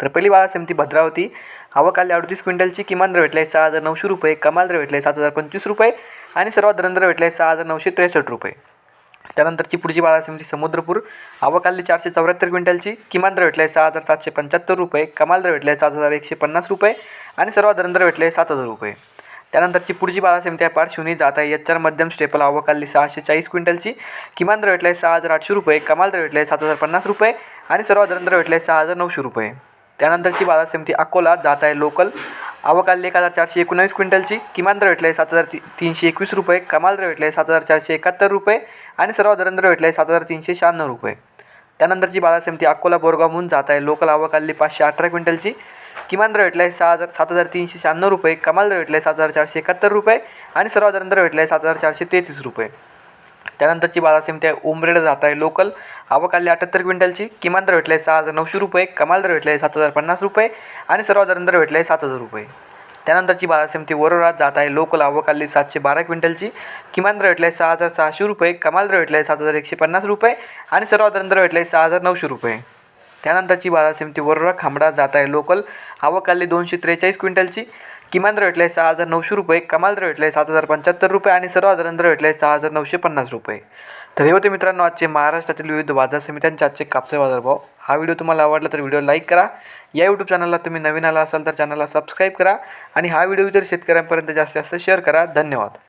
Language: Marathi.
तर पहिली बाजार समिती भद्रावती आवक आली अडतीस क्विंटलची किमान दर भेटले सहा हजार नऊशे रुपये कमाल दर भेटले सात हजार पंचवीस रुपये आणि सर्वात दर भेटले सहा हजार नऊशे त्रेसष्ट रुपये. त्यानंतरची पुढची बाजार समिती समुद्रपूर आवक आली चारशे चौऱ्याहत्तर क्विंटलची किमान दर भेटले सहा हजार सातशे पंच्याहत्तर रुपये कमाल दर भेटले सात हजार एकशे पन्नास रुपये आणि सर्वात दरंदर भेटले सात हजार रुपये. त्यानंतरची पुढची बाजार समिती आहे पार्श्वनी जात आहे एच मध्यम स्टेपल आवक सहाशे चाळीस क्विंटलची किमान दर भेटले सहा हजार आठशे रुपये कमाल दर भेटले सात हजार पन्नास रुपये आणि सर्वात दर भेटले सहा हजार नऊशे रुपये. त्यानंतरची बाजार समिती अकोला जात आहे लोकल. आवक एक हजार चारशे एकोणावीस क्विंटलची किमान दर भेटले सात हजार ती तीनशे एकवीस रुपये कमाल दर भेटले सात हजार चारशे एकाहत्तर रुपये आणि सर्वात दर भेटले सात हजार तीनशे शहाण्णव रुपये. त्यानंतरची बाजार समिती अकोला बोरगावहून जात आहे लोकल आवक पाचशे अठरा क्विंटलची. किमान दर भेटले सहा हजार सात हजार तीनशे शहाण्णव रुपये कमाल दर भेटले सात हजार चारशे एकाहत्तर रुपये आणि सर्वात दर भेटले सात हजार चारशे तेहतीस रुपये. त्यानंतरची बाजार समिती आहे उमरेड जात आहे. लोकल आवक आली अठ्याहत्तर क्विंटलची. किमान दर भेटले सहा हजार नऊशे रुपये. कमाल दर भेटले सात हजार पन्नास रुपये. आणि सर्वात दर भेटले सात हजार रुपये. त्यानंतरची बाजार समिती वरोरात जात आहे. लोकल आवक आली सातशे बारा क्विंटलची. किमान दर भेटले सहा हजार सहाशे रुपये. कमाल दर भेटले सात हजार एकशे पन्नास रुपये. आणि सर्वात दर भेटले सहा हजार नऊशे रुपये. त्यानंतरची बाजार समिती वरोरा खांबडा जात आहे. लोकल आवक आली दोनशे त्रेचाळीस क्विंटलची. किमान दर भेटले सहा हजार नऊशे रुपये कमाल दर भेटले सात हजार पंच्याहत्तर रुपये आणि सर्वसाधारण दर भेटले सहा हजार नऊशे पन्नास रुपये. तर हे होते मित्रांनो आजचे महाराष्ट्रातील विविध बाजार समित्यांचे आजचे कापसे बाजारभाव. हा व्हिडिओ तुम्हाला आवडला तर व्हिडिओ लाईक करा. या यूट्यूब चॅनलला तुम्ही नवीन आला असाल तर चॅनलला सबस्क्राईब करा आणि हा व्हिडिओ जर शेतकऱ्यांपर्यंत जास्तीत जास्त शेअर करा. धन्यवाद.